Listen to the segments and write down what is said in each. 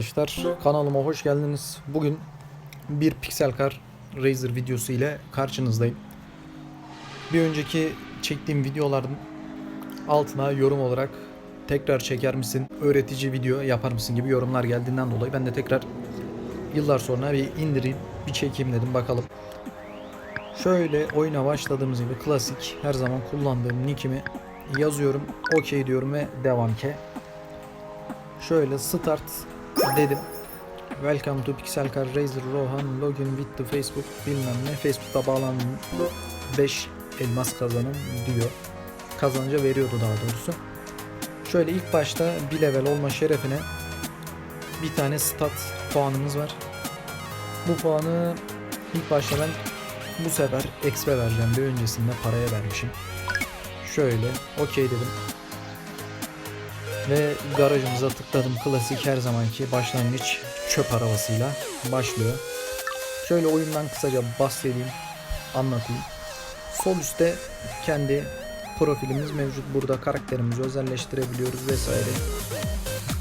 arkadaşlar kanalıma hoş geldiniz. Bugün bir Pixel Car Razer videosu ile karşınızdayım. Bir önceki çektiğim videoların altına yorum olarak tekrar çeker misin, öğretici video yapar mısın gibi yorumlar geldiğinden dolayı ben de tekrar yıllar sonra bir indireyim, bir çekeyim dedim bakalım. Şöyle oyuna başladığımız gibi klasik her zaman kullandığım nickimi yazıyorum, OK diyorum ve devam ke. Şöyle start dedim. Welcome to Pixel Car Razer Rohan login with the Facebook bilmem ne. Facebook'ta bağlandım. 5 elmas kazanın diyor. Kazanınca veriyordu daha doğrusu. Şöyle ilk başta bir level olma şerefine bir tane stat puanımız var. Bu puanı ilk başta ben bu sefer XP vereceğim. Bir öncesinde paraya vermişim. Şöyle okey dedim. Ve garajımıza tıkladım. Klasik her zamanki başlangıç çöp arabasıyla başlıyor. Şöyle oyundan kısaca bahsedeyim, anlatayım. Sol üstte kendi profilimiz mevcut. Burada karakterimizi özelleştirebiliyoruz vesaire.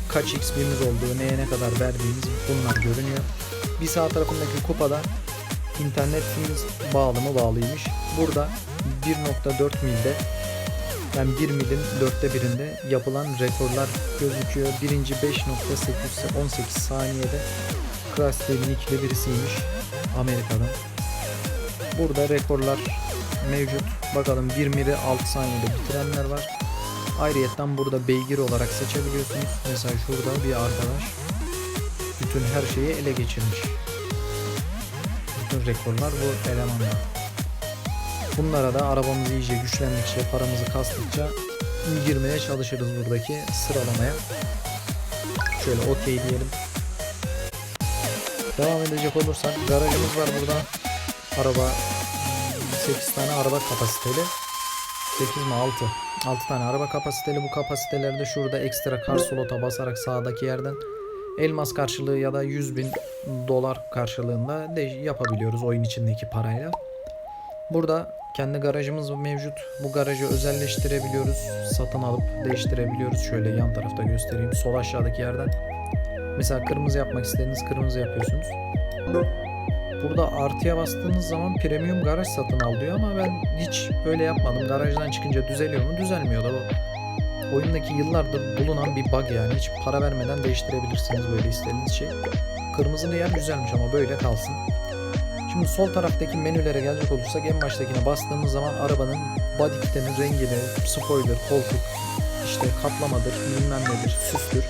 Kaç XP'miz olduğu, neye ne kadar verdiğimiz bunlar görünüyor. Bir sağ tarafındaki kupada internetimiz bağlı mı bağlıymış. Burada 1.4 milde yani 1 milin dörtte birinde yapılan rekorlar gözüküyor. Birinci 5.818 saniyede Krusty Nick'li birisiymiş Amerika'dan. Burada rekorlar mevcut. Bakalım 1 mili 6 saniyede bitirenler var. Ayrıyetten burada beygir olarak seçebiliyorsunuz. Mesela şurada bir arkadaş bütün her şeyi ele geçirmiş. Bütün rekorlar bu elemanda. Bunlara da arabamız iyice güçlendikçe, paramızı kastıkça girmeye çalışırız buradaki sıralamaya. Şöyle okey diyelim. Devam edecek olursak garajımız var burada. Araba 8 tane araba kapasiteli. 8 mi 6? 6 tane araba kapasiteli. Bu kapasitelerde şurada ekstra kar slota basarak sağdaki yerden elmas karşılığı ya da 100 bin dolar karşılığında de yapabiliyoruz oyun içindeki parayla. Burada kendi garajımız mevcut. Bu garajı özelleştirebiliyoruz. Satın alıp değiştirebiliyoruz. Şöyle yan tarafta göstereyim. Sol aşağıdaki yerden. Mesela kırmızı yapmak istediğiniz kırmızı yapıyorsunuz. Burada artıya bastığınız zaman premium garaj satın al diyor ama ben hiç öyle yapmadım. Garajdan çıkınca düzeliyor mu? Düzelmiyor da bu. Oyundaki yıllardır bulunan bir bug yani. Hiç para vermeden değiştirebilirsiniz böyle istediğiniz şey. Kırmızılı yer güzelmiş ama böyle kalsın. Şimdi sol taraftaki menülere gelecek olursak en baştakine bastığımız zaman arabanın body kitinin rengini, spoiler, koltuk, işte kaplamadır, bilmem nedir, süstür.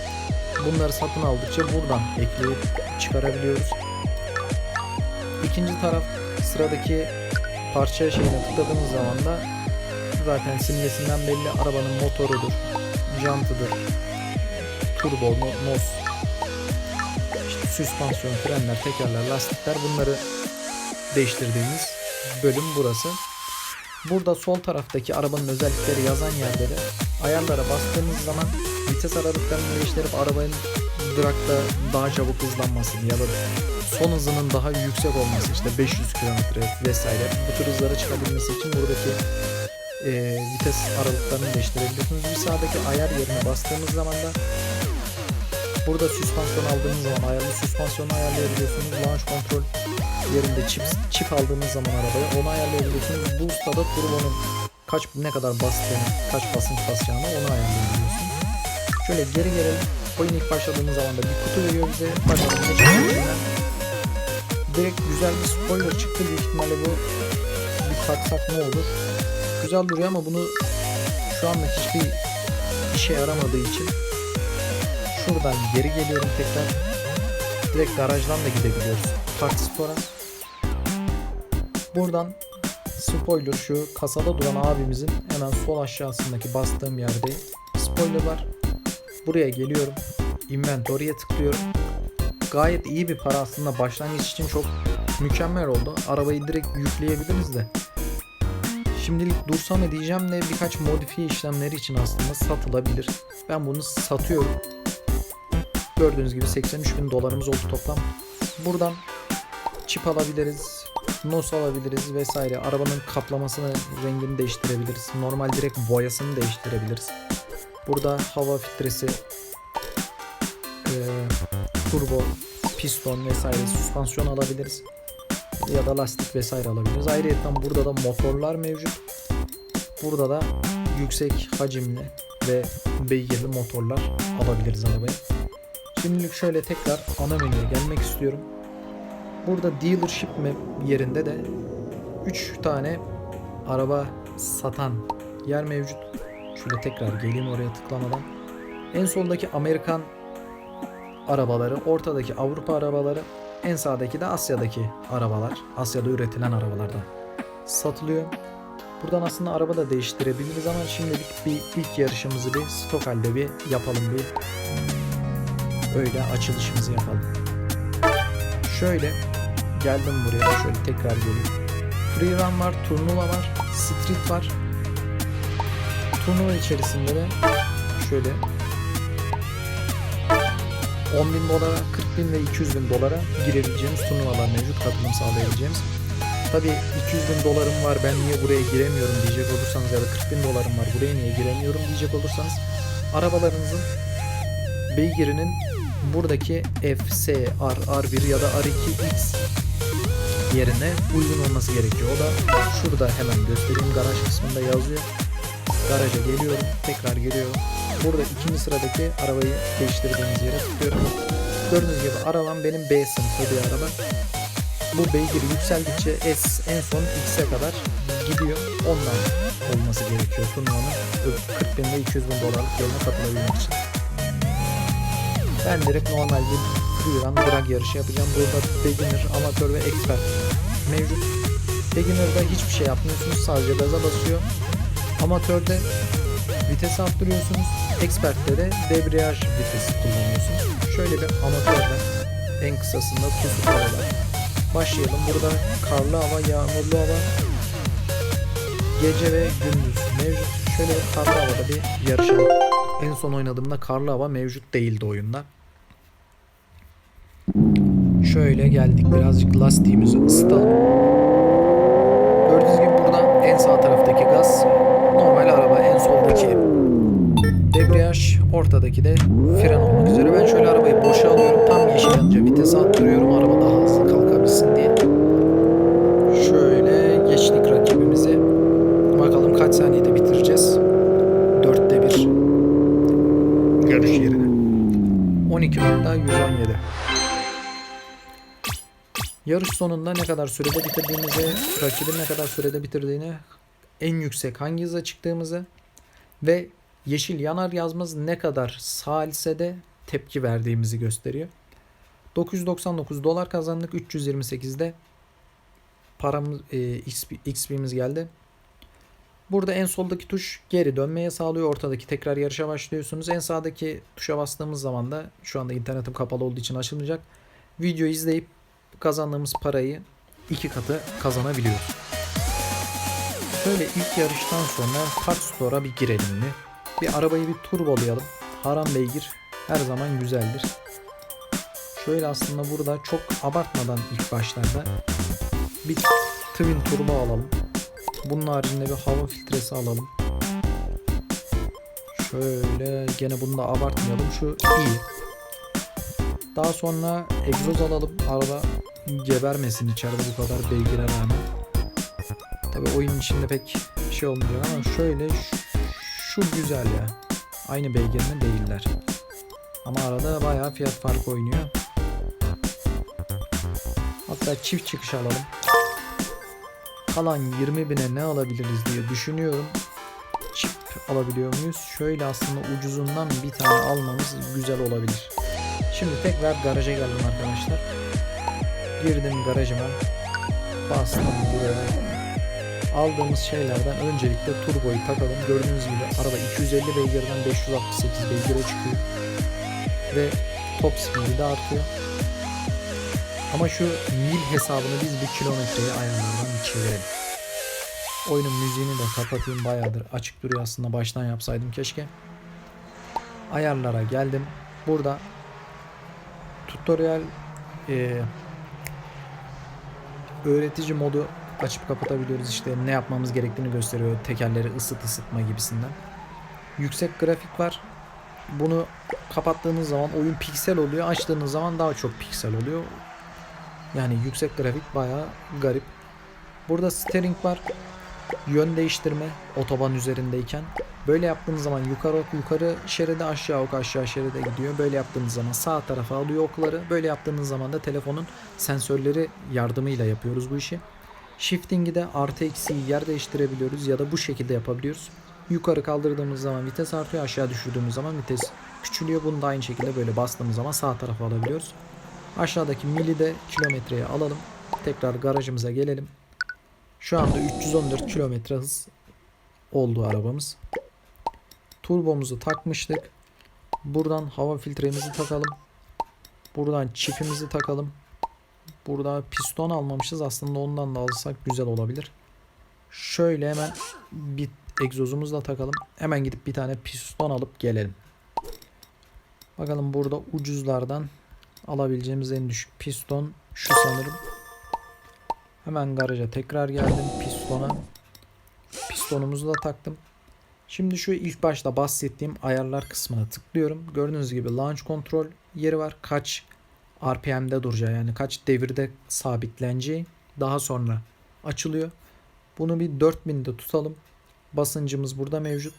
Bunları satın aldıkça buradan ekleyip çıkarabiliyoruz. İkinci taraf sıradaki parça şeyine tıkladığımız zaman da zaten simgesinden belli arabanın motorudur, jantıdır, turbo, no- nos, işte süspansiyon, frenler, tekerler, lastikler bunları değiştirdiğimiz bölüm burası. Burada sol taraftaki arabanın özellikleri yazan yerde de ayarlara bastığınız zaman vites aralıklarını değiştirip arabanın dragda daha çabuk hızlanmasını ya da son hızının daha yüksek olması işte 500 km vesaire bu tür hızlara çıkabilmesi için buradaki e, vites aralıklarını değiştirebiliyorsunuz. Bir sağdaki ayar yerine bastığınız zaman da Burada süspansiyon aldığınız zaman ayarlı süspansiyonu ayarlayabiliyorsunuz. Launch kontrol yerinde çip, çip aldığınız zaman arabaya onu ayarlayabiliyorsunuz. Boost'ta da turbonun kaç ne kadar bastığını, kaç basınç basacağını onu ayarlayabiliyorsunuz. Şöyle geri gelelim. Oyun ilk başladığımız zaman da bir kutu veriyor bize. İçinden. Direkt güzel bir spoiler çıktı. Büyük ihtimalle bu bir taksak ne olur. Güzel duruyor ama bunu şu anda hiçbir işe yaramadığı için Şuradan geri geliyorum tekrar. Direkt garajdan da gidebiliyoruz. Park Store'a. Buradan spoiler şu kasada duran abimizin hemen sol aşağısındaki bastığım yerde spoiler var. Buraya geliyorum. Inventory'e tıklıyorum. Gayet iyi bir para aslında başlangıç için çok mükemmel oldu. Arabayı direkt yükleyebiliriz de. Şimdilik dursa mı diyeceğim de birkaç modifiye işlemleri için aslında satılabilir. Ben bunu satıyorum. Gördüğünüz gibi 83 bin dolarımız oldu toplam. Buradan çip alabiliriz. NOS alabiliriz vesaire. Arabanın kaplamasını, rengini değiştirebiliriz. Normal direkt boyasını değiştirebiliriz. Burada hava filtresi, eee, turbo, piston vesaire süspansiyon alabiliriz. Ya da lastik vesaire alabiliriz. Ayrıca burada da motorlar mevcut. Burada da yüksek hacimli ve beygirli motorlar alabiliriz arabaya. Şimdilik şöyle tekrar ana menüye gelmek istiyorum. Burada dealership yerinde de 3 tane araba satan yer mevcut. Şöyle tekrar geleyim oraya tıklamadan. En soldaki Amerikan arabaları, ortadaki Avrupa arabaları, en sağdaki de Asya'daki arabalar. Asya'da üretilen arabalardan satılıyor. Buradan aslında araba da değiştirebiliriz ama şimdilik bir ilk yarışımızı bir stok halde bir yapalım bir. Öyle açılışımızı yapalım. Şöyle geldim buraya şöyle tekrar geleyim. Free run var, turnuva var, street var. Turnuva içerisinde de şöyle 10 bin dolara, 40 bin ve 200 bin dolara girebileceğimiz turnuvalar mevcut katılım sağlayabileceğimiz. Tabi 200 bin dolarım var ben niye buraya giremiyorum diyecek olursanız ya da 40 bin dolarım var buraya niye giremiyorum diyecek olursanız arabalarınızın beygirinin buradaki FC, R, R1 ya da R2X yerine uygun olması gerekiyor. O da şurada hemen göstereyim garaj kısmında yazıyor. Garaja geliyorum tekrar geliyorum. Burada ikinci sıradaki arabayı değiştirdiğimiz yere tıklıyorum. Gördüğünüz gibi arabam benim B sınıfı bir araba. Bu beygiri yükseldikçe S en son X'e kadar gidiyor. Ondan olması gerekiyor turnuvanın 40 bin ve 200 bin dolarlık yoluna katılabilmek için. Ben direkt normal bir free run drag yarışı yapacağım. Burada beginner, amatör ve expert mevcut. Beginner'da hiçbir şey yapmıyorsunuz. Sadece gaza basıyor. Amatörde vites arttırıyorsunuz. Expert'te de debriyaj vitesi kullanıyorsunuz. Şöyle bir amatörde en kısasında pusuk havalar. Başlayalım. Burada karlı hava, yağmurlu hava, gece ve gündüz mevcut. Şöyle karlı havada bir yarışalım. En son oynadığımda karlı hava mevcut değildi oyunda. Şöyle geldik birazcık lastiğimizi ısıtalım. Gördüğünüz gibi burada en sağ taraftaki gaz normal araba en soldaki debriyaj ortadaki de fren olmak üzere. Ben şöyle arabayı boşa alıyorum. Tam yeşil yanınca vitesi attırıyorum araba daha hızlı kalkabilsin diye. Şöyle geçtik rakibimizi. Bakalım kaç saniyede bitireceğiz. 12.117 Yarış sonunda ne kadar sürede bitirdiğimizi, rakibin ne kadar sürede bitirdiğini, en yüksek hangi hıza çıktığımızı ve yeşil yanar yazmaz ne kadar salise de tepki verdiğimizi gösteriyor. 999 dolar kazandık. 328'de paramız e, XP, XP'miz geldi. Burada en soldaki tuş geri dönmeye sağlıyor. Ortadaki tekrar yarışa başlıyorsunuz. En sağdaki tuşa bastığımız zaman da şu anda internetim kapalı olduğu için açılmayacak. Video izleyip kazandığımız parayı iki katı kazanabiliyoruz. Şöyle ilk yarıştan sonra Park Store'a bir girelim mi? Bir arabayı bir turbolayalım. Haram beygir her zaman güzeldir. Şöyle aslında burada çok abartmadan ilk başlarda bir twin turbo alalım. Bunun haricinde bir hava filtresi alalım. Şöyle gene bunu da abartmayalım. Şu iyi. Daha sonra egzoz alalım. Araba gebermesin içeride bu kadar beygire rağmen. Tabi oyun içinde pek şey olmayacak ama şöyle şu, şu güzel ya. Aynı beygir mi değiller. Ama arada bayağı fiyat farkı oynuyor. Hatta çift çıkış alalım. Kalan 20 bine ne alabiliriz diye düşünüyorum. Çip alabiliyor muyuz? Şöyle aslında ucuzundan bir tane almamız güzel olabilir. Şimdi tekrar garaja geldim arkadaşlar. Girdim garajıma. Bastım buraya. Aldığımız şeylerden öncelikle turboyu takalım. Gördüğünüz gibi araba 250 beygirden 568 beygire çıkıyor. Ve top speed'i de artıyor. Ama şu mil hesabını biz bir kilometreye ayarlardan çevirelim. Oyunun müziğini de kapatayım bayağıdır açık duruyor aslında baştan yapsaydım keşke. Ayarlara geldim. Burada tutorial e, öğretici modu açıp kapatabiliyoruz. İşte ne yapmamız gerektiğini gösteriyor. Tekerleri ısıt ısıtma gibisinden. Yüksek grafik var. bunu kapattığınız zaman oyun piksel oluyor. Açtığınız zaman daha çok piksel oluyor. Yani yüksek grafik bayağı garip. Burada steering var. Yön değiştirme otoban üzerindeyken. Böyle yaptığınız zaman yukarı ok yukarı şeride aşağı ok aşağı şeride gidiyor. Böyle yaptığınız zaman sağ tarafa alıyor okları. Böyle yaptığınız zaman da telefonun sensörleri yardımıyla yapıyoruz bu işi. Shifting'i de artı eksiği yer değiştirebiliyoruz ya da bu şekilde yapabiliyoruz. Yukarı kaldırdığımız zaman vites artıyor, aşağı düşürdüğümüz zaman vites küçülüyor. Bunu da aynı şekilde böyle bastığımız zaman sağ tarafa alabiliyoruz. Aşağıdaki mili de kilometreye alalım. Tekrar garajımıza gelelim. Şu anda 314 kilometre hız oldu arabamız. Turbomuzu takmıştık. Buradan hava filtremizi takalım. Buradan çipimizi takalım. Burada piston almamışız. Aslında ondan da alırsak güzel olabilir. Şöyle hemen bir egzozumuzla takalım. Hemen gidip bir tane piston alıp gelelim. Bakalım burada ucuzlardan alabileceğimiz en düşük piston şu sanırım. Hemen garaja tekrar geldim pistona. Pistonumuzu da taktım. Şimdi şu ilk başta bahsettiğim ayarlar kısmına tıklıyorum. Gördüğünüz gibi launch control yeri var. Kaç RPM'de duracağı yani kaç devirde sabitleneceği daha sonra açılıyor. Bunu bir 4000'de tutalım. Basıncımız burada mevcut.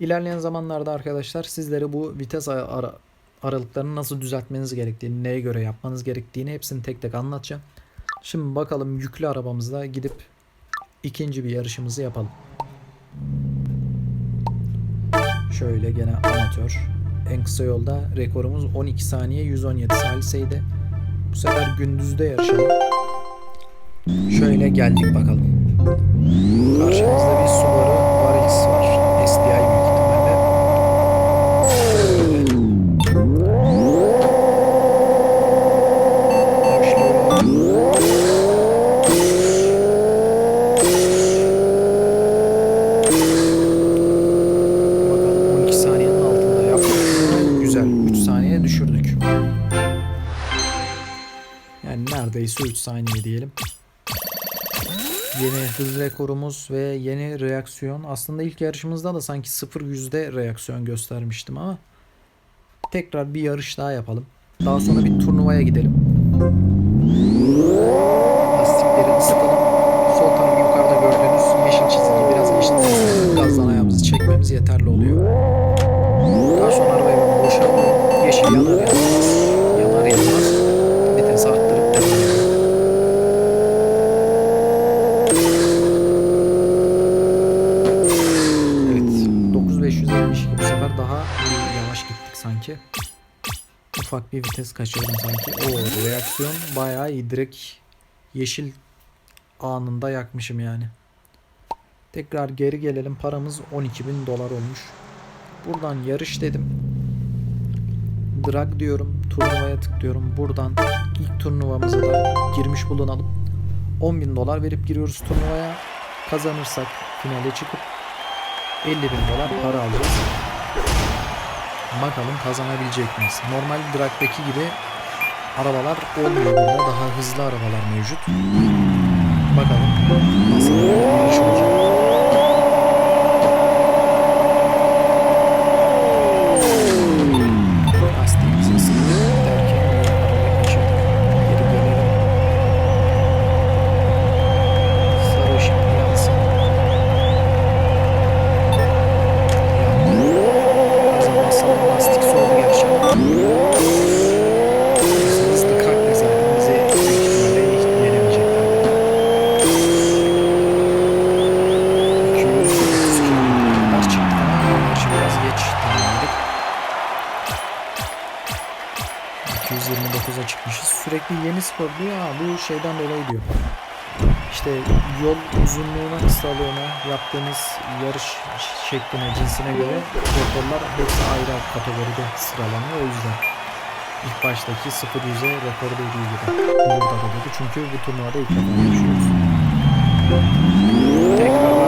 İlerleyen zamanlarda arkadaşlar sizlere bu vites ara aralıklarını nasıl düzeltmeniz gerektiğini, neye göre yapmanız gerektiğini hepsini tek tek anlatacağım. Şimdi bakalım yüklü arabamızla gidip ikinci bir yarışımızı yapalım. Şöyle gene amatör. En kısa yolda rekorumuz 12 saniye 117 saliseydi. Bu sefer gündüzde yarışalım. Şöyle geldik bakalım. Hız rekorumuz ve yeni reaksiyon. Aslında ilk yarışımızda da sanki 0 yüzde reaksiyon göstermiştim ama tekrar bir yarış daha yapalım. Daha sonra bir turnuvaya gidelim. Lastikleri ısıtalım. Sol tarafı yukarıda gördüğünüz yeşil çizgi biraz geçti. Gazdan ayağımızı çekmemiz yeterli oluyor. Daha sonra arabayı boşaltıyorum. Yeşil. Yanar Ufak bir vites kaçırdım sanki. O reaksiyon bayağı iyi. Direkt yeşil anında yakmışım yani. Tekrar geri gelelim. Paramız 12.000 dolar olmuş. Buradan yarış dedim. Drag diyorum. Turnuvaya tıklıyorum. Buradan ilk turnuvamıza da girmiş bulunalım. 10.000 dolar verip giriyoruz turnuvaya. Kazanırsak finale çıkıp 50 bin dolar para alacağız. Bakalım kazanabilecek miyiz? Normal drag'daki gibi arabalar olmuyor burada. Daha hızlı arabalar mevcut. Bakalım nasıl 229'a çıkmışız. Sürekli yeni skor diyor. Ha, bu şeyden dolayı diyor. İşte yol uzunluğuna, kısalığına, yaptığınız yarış şekline, cinsine göre rekorlar hepsi ayrı kategoride sıralanıyor. O yüzden ilk baştaki 0 yüze rekor dediği gibi. Burada da dedi. Çünkü bu turnuvada ilk defa yarışıyoruz. Tekrar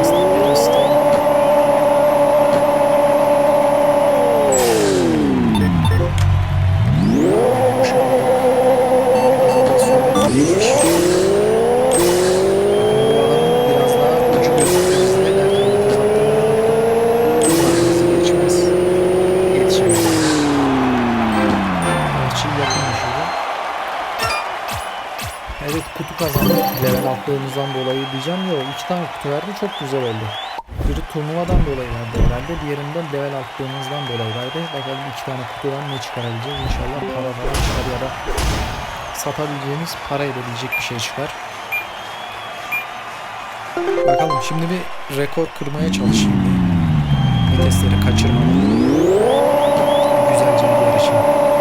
attığımızdan dolayı diyeceğim ya iki tane kutu verdi çok güzel oldu. Biri turnuvadan dolayı verdi herhalde. Diğerinde level attığımızdan dolayı verdi. Bakalım iki tane kutudan ne çıkarabileceğiz. İnşallah para falan çıkar ya da satabileceğimiz para edebilecek bir şey çıkar. Bakalım şimdi bir rekor kırmaya çalışayım. Vitesleri kaçırmadan. Güzelce bir yarışayım.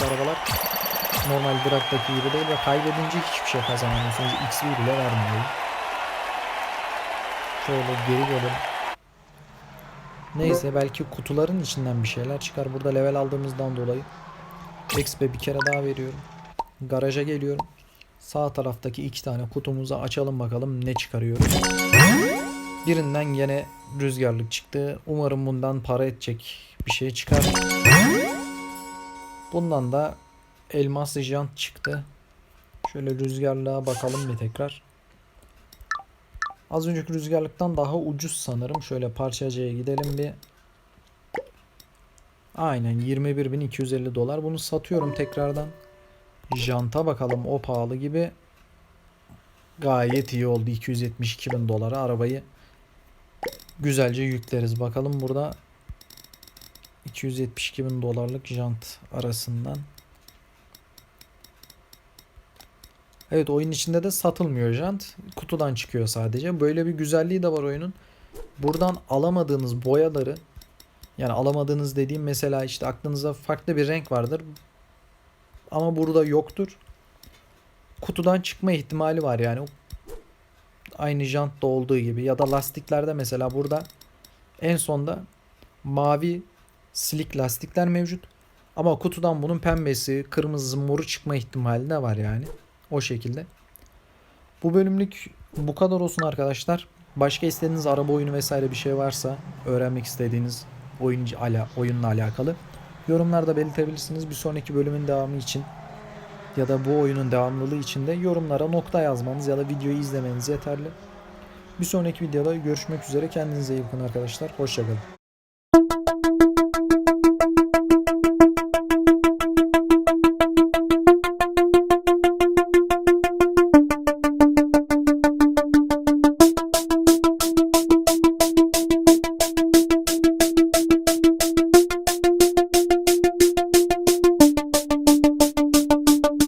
Buradaki arabalar normal Drak'taki gibi değil ve kaybedince hiçbir şey kazanamıyorsunuz. XP bile vermiyor. Şöyle geri gelelim. Neyse belki kutuların içinden bir şeyler çıkar. Burada level aldığımızdan dolayı XP bir kere daha veriyorum. Garaja geliyorum. Sağ taraftaki iki tane kutumuzu açalım bakalım ne çıkarıyoruz. Birinden yine rüzgarlık çıktı. Umarım bundan para edecek bir şey çıkar. Bundan da elmas jant çıktı. Şöyle rüzgarlığa bakalım bir tekrar. Az önceki rüzgarlıktan daha ucuz sanırım. Şöyle parçacıya gidelim bir. Aynen 21.250 dolar. Bunu satıyorum tekrardan. Janta bakalım o pahalı gibi. Gayet iyi oldu 272 bin dolara arabayı güzelce yükleriz. Bakalım burada 272 bin dolarlık jant arasından. Evet oyun içinde de satılmıyor jant. Kutudan çıkıyor sadece. Böyle bir güzelliği de var oyunun. Buradan alamadığınız boyaları yani alamadığınız dediğim mesela işte aklınıza farklı bir renk vardır. Ama burada yoktur. Kutudan çıkma ihtimali var yani. Aynı jantta olduğu gibi ya da lastiklerde mesela burada en sonda mavi silik lastikler mevcut. Ama kutudan bunun pembesi, kırmızı, moru çıkma ihtimali de var yani. O şekilde. Bu bölümlük bu kadar olsun arkadaşlar. Başka istediğiniz araba oyunu vesaire bir şey varsa öğrenmek istediğiniz oyuncu ala, oyunla alakalı yorumlarda belirtebilirsiniz. Bir sonraki bölümün devamı için ya da bu oyunun devamlılığı için de yorumlara nokta yazmanız ya da videoyu izlemeniz yeterli. Bir sonraki videoda görüşmek üzere. Kendinize iyi bakın arkadaşlar. Hoşçakalın.